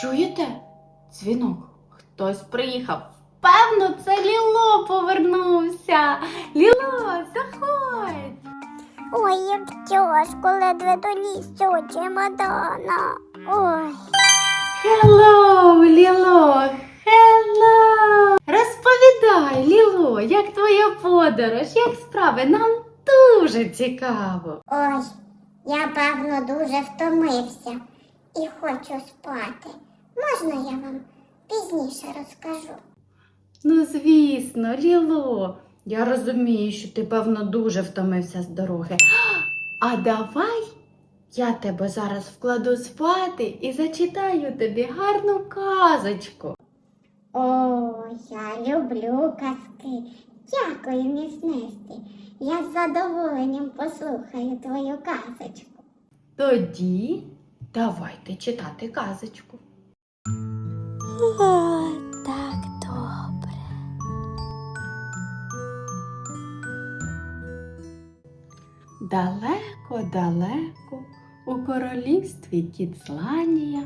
Чуєте? Дзвінок. Хтось приїхав. Певно, це Ліло повернувся. Ліло, заходь. Ой, як тяжко, ледве доліз цього чемодана. Ой. Хеллоу, Ліло, хеллоу. Розповідай, Ліло, як твоя подорож, як справи? Нам дуже цікаво. Ой, я певно дуже втомився і хочу спати. Можна я вам пізніше розкажу? Ну, звісно, Ліло. Я розумію, що ти, певно, дуже втомився з дороги. А давай я тебе зараз вкладу спати і зачитаю тобі гарну казочку. О, я люблю казки. Дякую, міснесті. Я з задоволенням послухаю твою казочку. Тоді давайте читати казочку. О, так добре. Далеко-далеко у королівстві Кіцланія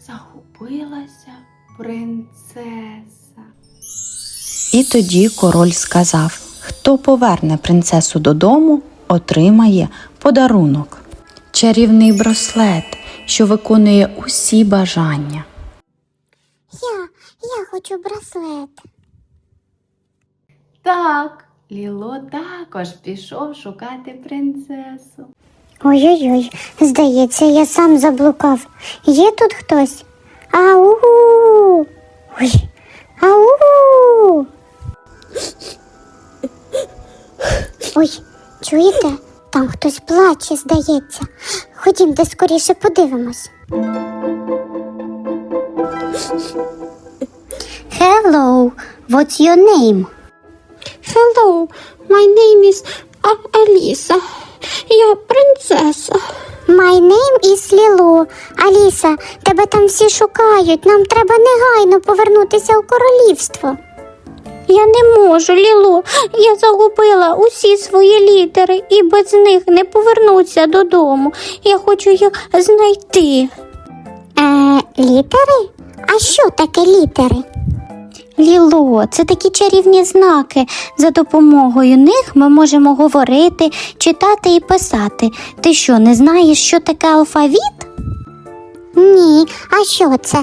загубилася принцеса. І тоді король сказав: Хто поверне принцесу додому, отримає подарунок. Чарівний браслет, що виконує усі бажання. Я, я хочу браслет. Так, Ліло також пішов шукати принцесу. Ой-ой-ой, здається, я сам заблукав. Є тут хтось? Ау! Ой, ау! Ой, чуєте? Там хтось плаче, здається. Ходімте скоріше подивимось. Hello, what's your name? Hello, my name is Аліса. Я принцеса. My name is Ліло. Аліса, тебе там всі шукають. Нам треба негайно повернутися у королівство. Я не можу, Ліло. Я загубила усі свої літери і без них не повернуся додому. Я хочу їх знайти. Е, літери? А що таке літери? Ліло, це такі чарівні знаки. За допомогою них ми можемо говорити, читати і писати. Ти що, не знаєш, що таке алфавіт? Ні, а що це?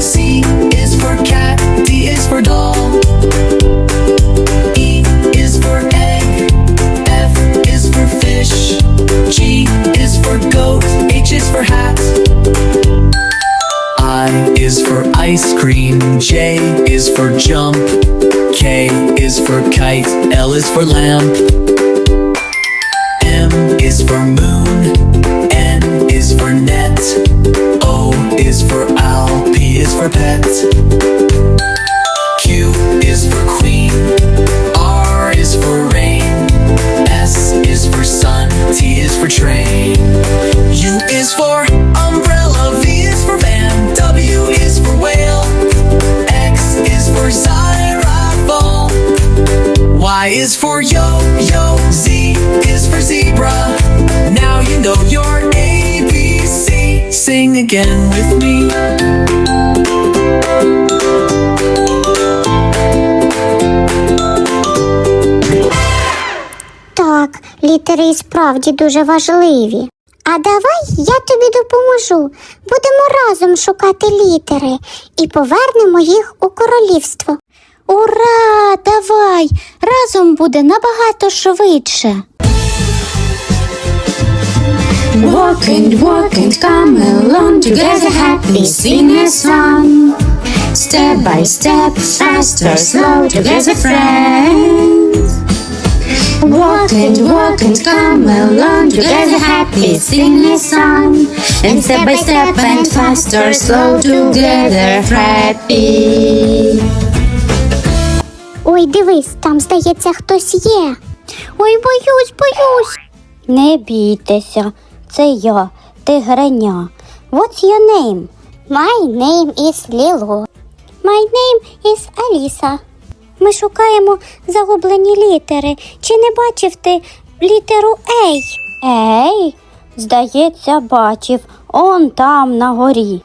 C is for cat, D is for doll. E is for egg, F is for fish, G is for goat, H is for hat. I is for ice cream, J is for jump, K is for kite, L is for lamp. M is for moon, is for pet. Q is for queen, R is for rain, S is for sun, T is for train. U is for umbrella, V is for van, W is for whale, X is for xylophone. Y is for yo yo, Z is for zebra. Now you know your ABC. Sing again with me. Літери і справді дуже важливі. А давай я тобі допоможу. Будемо разом шукати літери і повернемо їх у королівство. Ура! Давай! Разом буде набагато швидше. Walk and walk and come along together happy sing a song. Step by step, faster, slow, together friends. Walk and walk and come along together happy sing a song. And step by step and faster, slow, together happy. Ой, дивись, там, здається, хтось є. Ой, боюсь, боюсь. Не бійтеся, це я, тигреня. What's your name? My name is Ліло. My name is Аліса. Ми шукаємо загублені літери. Чи не бачив ти літеру Ей. Ей, здається, бачив, он там на горі.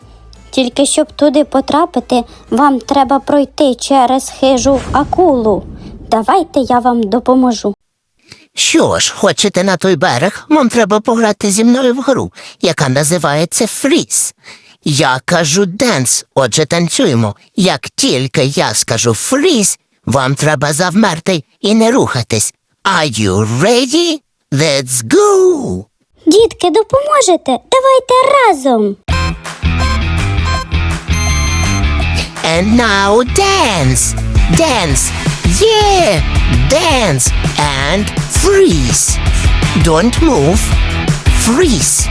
Тільки щоб туди потрапити, вам треба пройти через хижу акулу. Давайте я вам допоможу. Що ж, хочете на той берег, вам треба пограти зі мною в гру, яка називається фріз. Я кажу денс, отже танцюємо. Як тільки я скажу фріз, вам треба завмерти і не рухатись. Are you ready? Let's go! Дітки, допоможете? Давайте разом. And now dance! Dance! Yeah! Dance! And freeze! Don't move! Freeze!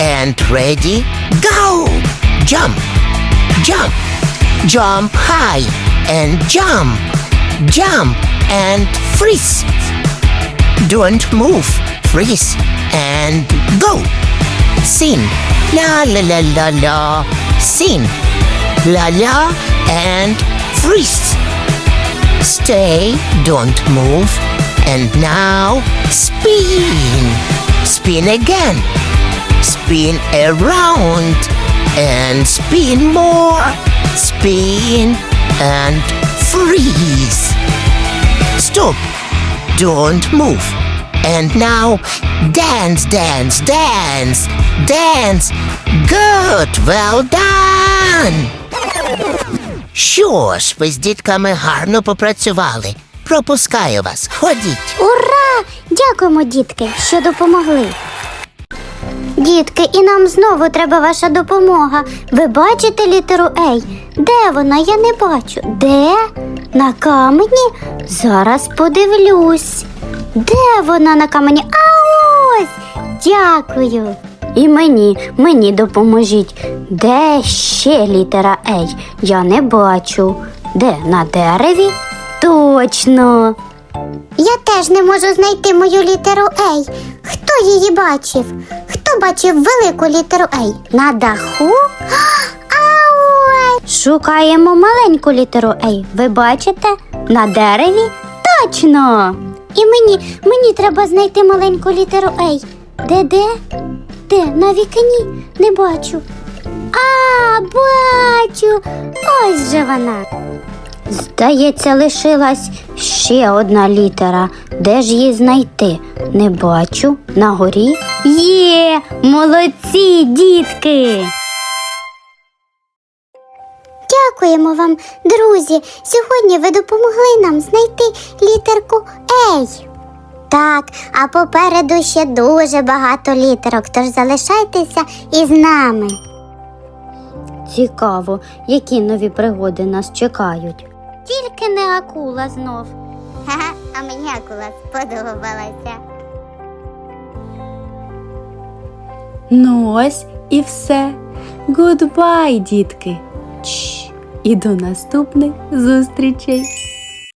And ready? Go! Jump! Jump! Jump high! And jump! Jump! And freeze! Don't move! Freeze! And go! Sing! La la la la la! Sing! La la and freeze. Stay, don't move. And now spin. Spin again. Spin around. And spin more. Spin and freeze. Stop. Don't move. And now dance, dance, dance, dance. Good, well done. Що ж, ви з дітками гарно попрацювали. Пропускаю вас. Ходіть. Ура! Дякуємо, дітки, що допомогли. Дітки, і нам знову треба ваша допомога. Ви бачите літеру Ей? Де вона? Я не бачу. Де? На камені? Зараз подивлюсь. Де вона на камені? А ось! Дякую. І мені, мені допоможіть. Де ще літера Ей? Я не бачу. Де на дереві? Точно. Я теж не можу знайти мою літеру Ей. Хто її бачив? Хто бачив велику літеру Ей? На даху? Шукаємо маленьку літеру Ей. Ви бачите? На дереві? Точно. І мені, мені треба знайти маленьку літеру Ей. Де де? Де? На вікні? Не бачу. А, бачу. Ось же вона. Здається, лишилась ще одна літера. Де ж її знайти? Не бачу. На горі? Є! Молодці, дітки! Дякуємо вам, друзі. Сьогодні ви допомогли нам знайти літерку Ей. Так, а попереду ще дуже багато літерок, тож залишайтеся із нами. Цікаво, які нові пригоди нас чекають. Тільки не акула знов. Ха-ха, а мені акула сподобалася. Ну ось і все. Гудбай, дітки. Чш, і до наступних зустрічей.